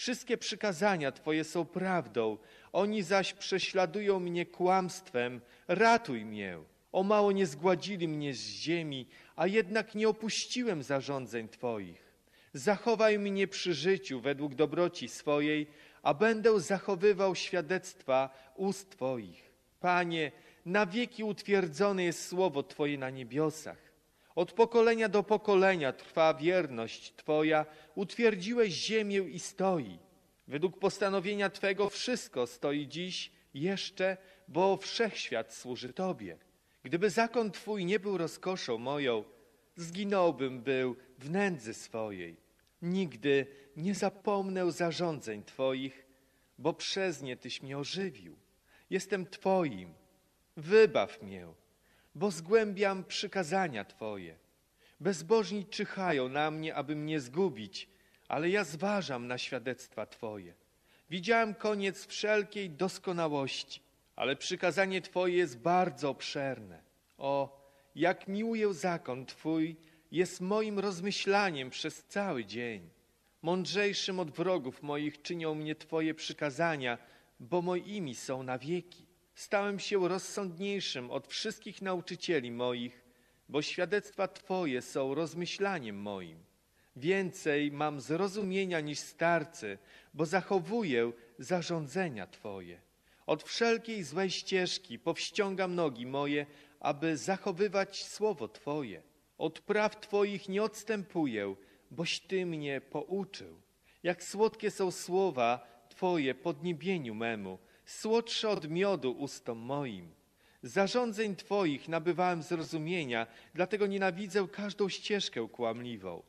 Wszystkie przykazania Twoje są prawdą, oni zaś prześladują mnie kłamstwem. Ratuj mnie. O mało nie zgładzili mnie z ziemi, a jednak nie opuściłem zarządzeń Twoich. Zachowaj mnie przy życiu według dobroci swojej, a będę zachowywał świadectwa ust Twoich. Panie, na wieki utwierdzone jest słowo Twoje na niebiosach. Od pokolenia do pokolenia trwa wierność Twoja, utwierdziłeś ziemię i stoi. Według postanowienia Twego wszystko stoi dziś jeszcze, bo wszechświat służy Tobie. Gdyby zakon Twój nie był rozkoszą moją, zginąłbym był w nędzy swojej. Nigdy nie zapomnę zarządzeń Twoich, bo przez nie Tyś mnie ożywił. Jestem Twoim, wybaw mię, bo zgłębiam przykazania Twoje. Bezbożni czyhają na mnie, aby mnie zgubić, ale ja zważam na świadectwa Twoje. Widziałem koniec wszelkiej doskonałości, ale przykazanie Twoje jest bardzo obszerne. O, jak miłuję zakon Twój, jest moim rozmyślaniem przez cały dzień. Mądrzejszym od wrogów moich czynią mnie Twoje przykazania, bo moimi są na wieki. Stałem się rozsądniejszym od wszystkich nauczycieli moich, bo świadectwa Twoje są rozmyślaniem moim. Więcej mam zrozumienia niż starcy, bo zachowuję zarządzenia Twoje. Od wszelkiej złej ścieżki powściągam nogi moje, aby zachowywać słowo Twoje. Od praw Twoich nie odstępuję, boś Ty mnie pouczył. Jak słodkie są słowa Twoje podniebieniu memu, słodsze od miodu ustom moim. Zarządzeń Twoich nabywałem zrozumienia, dlatego nienawidzę każdą ścieżkę kłamliwą.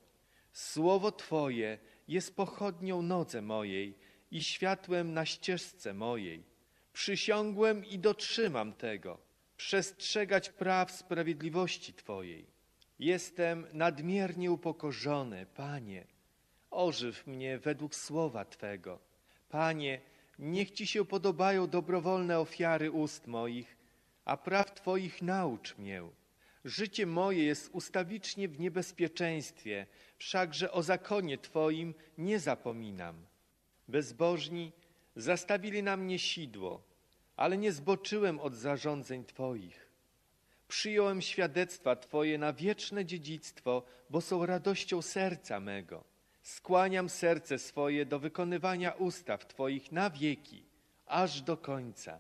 Słowo Twoje jest pochodnią nodze mojej i światłem na ścieżce mojej. Przysiągłem i dotrzymam tego, przestrzegać praw sprawiedliwości Twojej. Jestem nadmiernie upokorzony, Panie. Ożyw mnie według słowa Twego. Panie, niech Ci się podobają dobrowolne ofiary ust moich, a praw Twoich naucz mię. Życie moje jest ustawicznie w niebezpieczeństwie, wszakże o zakonie Twoim nie zapominam. Bezbożni zastawili na mnie sidło, ale nie zboczyłem od zarządzeń Twoich. Przyjąłem świadectwa Twoje na wieczne dziedzictwo, bo są radością serca mego. Skłaniam serce swoje do wykonywania ustaw Twoich na wieki, aż do końca.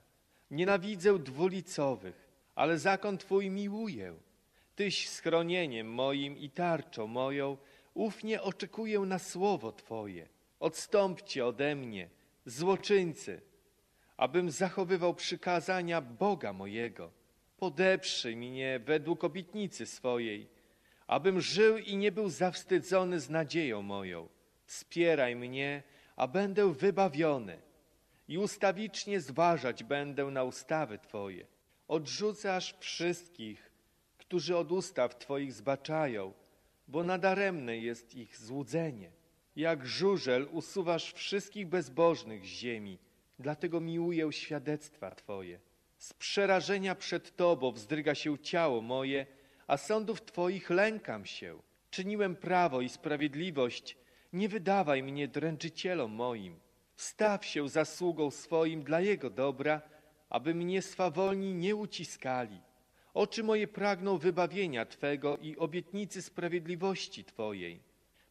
Nienawidzę dwulicowych, ale zakon Twój miłuję. Tyś schronieniem moim i tarczą moją, ufnie oczekuję na słowo Twoje. Odstąpcie ode mnie, złoczyńcy, abym zachowywał przykazania Boga mojego. Podeprzyj mnie według obietnicy swojej, abym żył i nie był zawstydzony z nadzieją moją. Wspieraj mnie, a będę wybawiony i ustawicznie zważać będę na ustawy Twoje. Odrzucasz wszystkich, którzy od ustaw Twoich zbaczają, bo nadaremne jest ich złudzenie. Jak żużel usuwasz wszystkich bezbożnych z ziemi, dlatego miłuję świadectwa Twoje. Z przerażenia przed Tobą wzdryga się ciało moje, a sądów Twoich lękam się. Czyniłem prawo i sprawiedliwość, nie wydawaj mnie dręczycielom moim. Staw się zasługą swoim dla Jego dobra, aby mnie swawolni nie uciskali. Oczy moje pragną wybawienia Twego i obietnicy sprawiedliwości Twojej.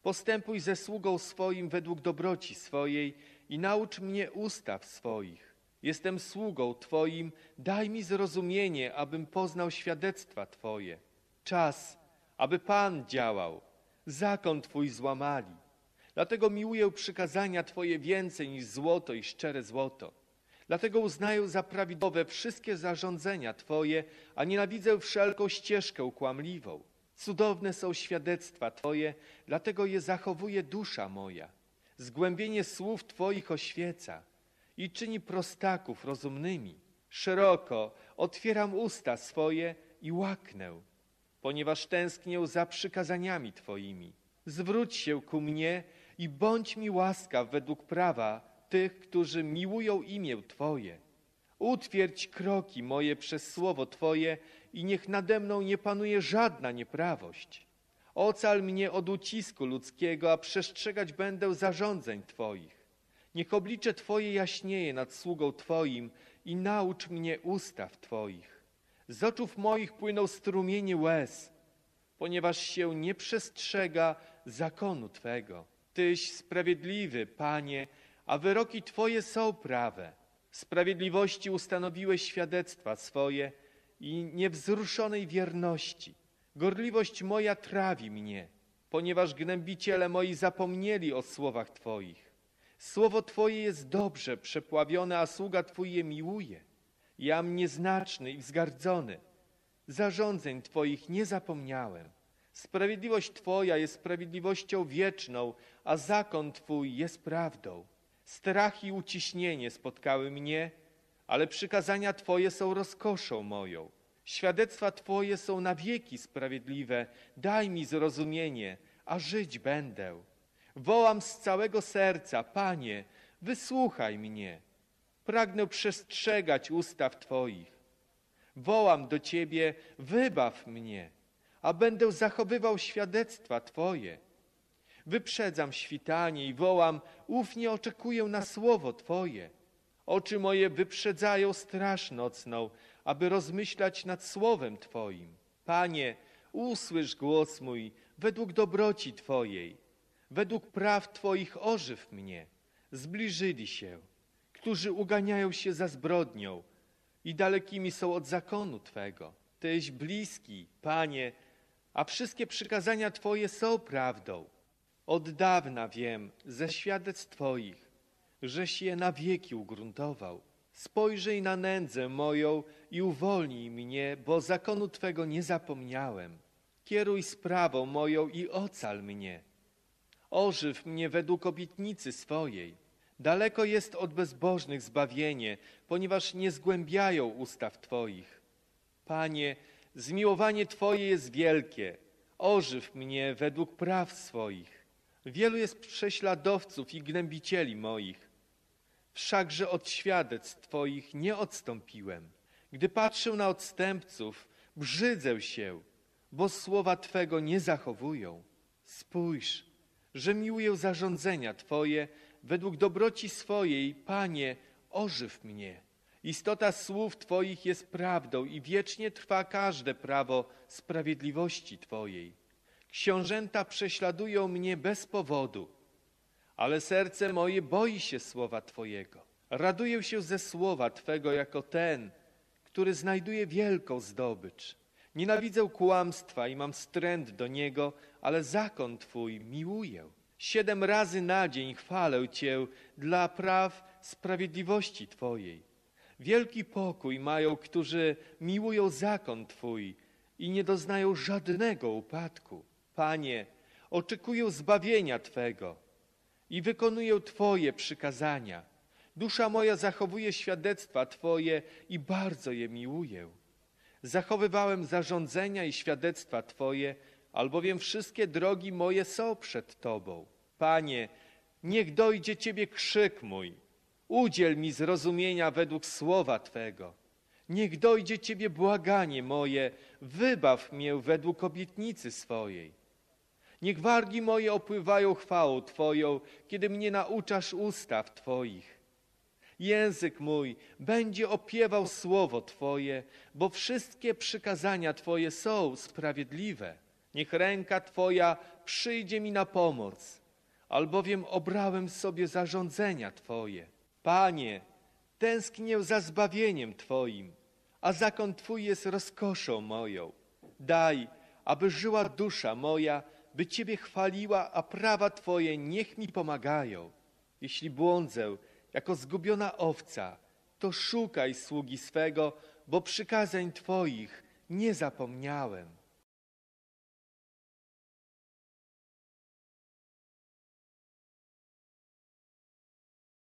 Postępuj ze sługą swoim według dobroci swojej i naucz mnie ustaw swoich. Jestem sługą Twoim, daj mi zrozumienie, abym poznał świadectwa Twoje. Czas, aby Pan działał, zakon Twój złamali. Dlatego miłuję przykazania Twoje więcej niż złoto i szczere złoto. Dlatego uznaję za prawidłowe wszystkie zarządzenia Twoje, a nienawidzę wszelką ścieżkę kłamliwą. Cudowne są świadectwa Twoje, dlatego je zachowuje dusza moja. Zgłębienie słów Twoich oświeca i czyni prostaków rozumnymi. Szeroko otwieram usta swoje i łaknę, ponieważ tęsknię za przykazaniami Twoimi. Zwróć się ku mnie i bądź mi łaskaw według prawa tych, którzy miłują imię Twoje. Utwierdź kroki moje przez słowo Twoje i niech nade mną nie panuje żadna nieprawość. Ocal mnie od ucisku ludzkiego, a przestrzegać będę zarządzeń Twoich. Niech oblicze Twoje jaśnieje nad sługą Twoim i naucz mnie ustaw Twoich. Z oczów moich płyną strumienie łez, ponieważ się nie przestrzega zakonu Twego. Tyś sprawiedliwy, Panie, a wyroki Twoje są prawe. Sprawiedliwości ustanowiłeś świadectwa swoje i niewzruszonej wierności. Gorliwość moja trawi mnie, ponieważ gnębiciele moi zapomnieli o słowach Twoich. Słowo Twoje jest dobrze przepławione, a sługa Twój je miłuje. Jam nieznaczny i wzgardzony. Zarządzeń Twoich nie zapomniałem. Sprawiedliwość Twoja jest sprawiedliwością wieczną, a zakon Twój jest prawdą. Strach i uciśnienie spotkały mnie, ale przykazania Twoje są rozkoszą moją. Świadectwa Twoje są na wieki sprawiedliwe. Daj mi zrozumienie, a żyć będę. Wołam z całego serca, Panie, wysłuchaj mnie. Pragnę przestrzegać ustaw Twoich. Wołam do Ciebie, wybaw mnie, a będę zachowywał świadectwa Twoje. Wyprzedzam świtanie i wołam, ufnie oczekuję na słowo Twoje. Oczy moje wyprzedzają straż nocną, aby rozmyślać nad słowem Twoim. Panie, usłysz głos mój według dobroci Twojej. Według praw Twoich ożyw mnie. Zbliżyli się, którzy uganiają się za zbrodnią i dalekimi są od zakonu Twego. Tyś bliski, Panie, a wszystkie przykazania Twoje są prawdą. Od dawna wiem ze świadectw Twoich, żeś je na wieki ugruntował. Spojrzyj na nędzę moją i uwolnij mnie, bo zakonu Twego nie zapomniałem. Kieruj sprawą moją i ocal mnie. Ożyw mnie według obietnicy swojej. Daleko jest od bezbożnych zbawienie, ponieważ nie zgłębiają ustaw Twoich. Panie, zmiłowanie Twoje jest wielkie. Ożyw mnie według praw swoich. Wielu jest prześladowców i gnębicieli moich. Wszakże od świadectw Twoich nie odstąpiłem. Gdy patrzę na odstępców, brzydzę się, bo słowa Twego nie zachowują. Spójrz, że miłuję zarządzenia Twoje, według dobroci swojej, Panie, ożyw mnie. Istota słów Twoich jest prawdą i wiecznie trwa każde prawo sprawiedliwości Twojej. Książęta prześladują mnie bez powodu, ale serce moje boi się słowa Twojego. Raduję się ze słowa Twego jako ten, który znajduje wielką zdobycz. Nienawidzę kłamstwa i mam wstręt do niego, ale zakon Twój miłuję. Siedem razy na dzień chwalę Cię dla praw sprawiedliwości Twojej. Wielki pokój mają, którzy miłują zakon Twój i nie doznają żadnego upadku. Panie, oczekuję zbawienia Twego i wykonuję Twoje przykazania. Dusza moja zachowuje świadectwa Twoje i bardzo je miłuję. Zachowywałem zarządzenia i świadectwa Twoje, albowiem wszystkie drogi moje są przed Tobą. Panie, niech dojdzie Ciebie krzyk mój. Udziel mi zrozumienia według słowa Twego. Niech dojdzie Ciebie błaganie moje, wybaw mię według obietnicy swojej. Niech wargi moje opływają chwałą Twoją, kiedy mnie nauczasz ustaw Twoich. Język mój będzie opiewał słowo Twoje, bo wszystkie przykazania Twoje są sprawiedliwe. Niech ręka Twoja przyjdzie mi na pomoc, albowiem obrałem sobie zarządzenia Twoje. Panie, tęsknię za zbawieniem Twoim, a zakon Twój jest rozkoszą moją. Daj, aby żyła dusza moja, by Ciebie chwaliła, a prawa Twoje niech mi pomagają. Jeśli błądzę jako zgubiona owca, to szukaj sługi swego, bo przykazań Twoich nie zapomniałem.